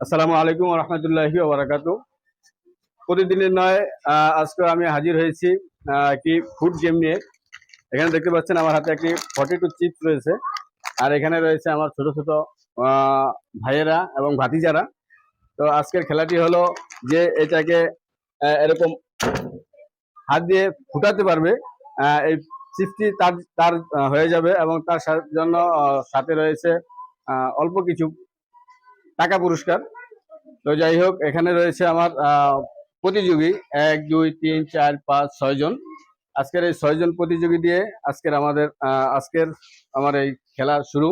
আসসালামু আলাইকুম রহমতুল্লাহি ওবরাকাতু। প্রতিদিনের নয় আজকে আমি হাজির হয়েছি একটি ফুড গেম নিয়ে। এখানে দেখতে পাচ্ছেন আমার হাতে একটি ফর্টি টু চিপস রয়েছে, আর এখানে রয়েছে আমার ছোট ছোট ভাইয়েরা এবং ভাতিজারা। তো আজকের খেলাটি হলো যে এটাকে এরকম হাত দিয়ে ফুটাতে পারবে এই চিপসটি তার তার হয়ে যাবে এবং তার জন্য সাথে রয়েছে অল্প কিছু টাকা পুরস্কার। তো যাই হোক এখানে রয়েছে আমার প্রতিযোগী। এক দুই তিন চার পাঁচ ছয় জন। আজকের এই ছয় জন প্রতিযোগী দিয়ে আজকের আমাদের আজকের আমার এই খেলা শুরু।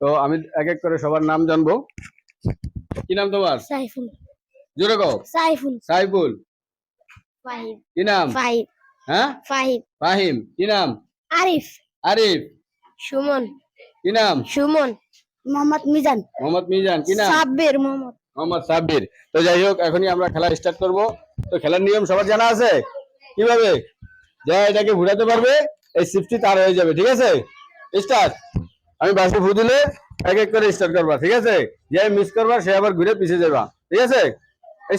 তো আমি এক এক করে সবার নাম জানব। কি নাম তোমার? সাইফুল। জোরে কও। সাইফুল। সাইফুল। ফাহিম। কি নাম? ফাহিম। হ্যাঁ? ফাহিম। ফাহিম। কি নাম? আরিফ। আরিফ। সুমন। কি নাম? সুমন। মোহাম্মদ মিজান। মোহাম্মদ মিজান কি নাম? সাব্বির মোহাম্মদ। মোহাম্মদ সাব্বির। তো যাই হোক এখনই আমরা খেলা স্টার্ট করব। তো খেলার নিয়ম সবার জানা আছে? কীভাবে? যা এটাকে ঘুরাতে পারবে এই সিফটি তার হয়ে যাবে ঠিক আছে? স্টার্ট আমি বাসে ফু দিলে এক এক করে স্টার্ট করবা ঠিক আছে? যে মিস করবা সে আবার ঘুরে পিছিয়ে যাবা ঠিক আছে?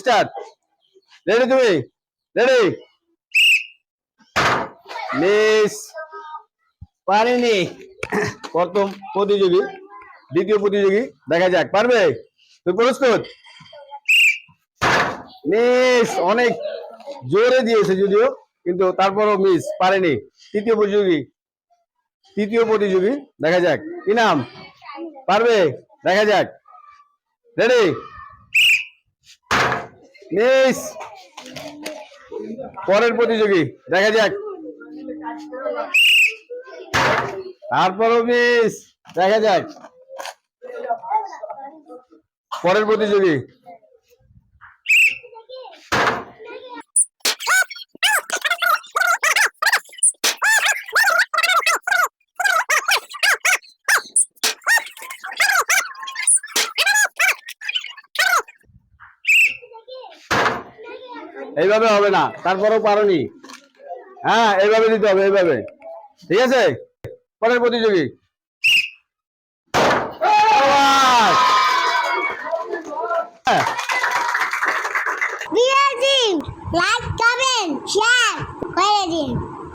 স্টার্ট রেডি তুমি? রেডি মিস পারিনি। প্রথম প্রতিযোগী। দ্বিতীয় প্রতিযোগী, দেখা যাক, পারবে? তুই প্রস্তুত? মিস, অনেক জোরে দিয়েছে যদিও, কিন্তু তারপরও মিস পারেনি। তৃতীয় প্রতিযোগী তৃতীয় প্রতিযোগী, দেখা যাক, কি নাম? পারবে? দেখা যাক। রেডি মিস, পরের প্রতিযোগী, দেখা যাক। তারপরও মিস, দেখা যাক। পরের প্রতিযোগী। এইভাবে হবে না, তারপরেও পারোনি। হ্যাঁ এইভাবে দিতে হবে, এইভাবে। ঠিক আছে? পরের প্রতিযোগী। Video team, like, comment, share, credit team.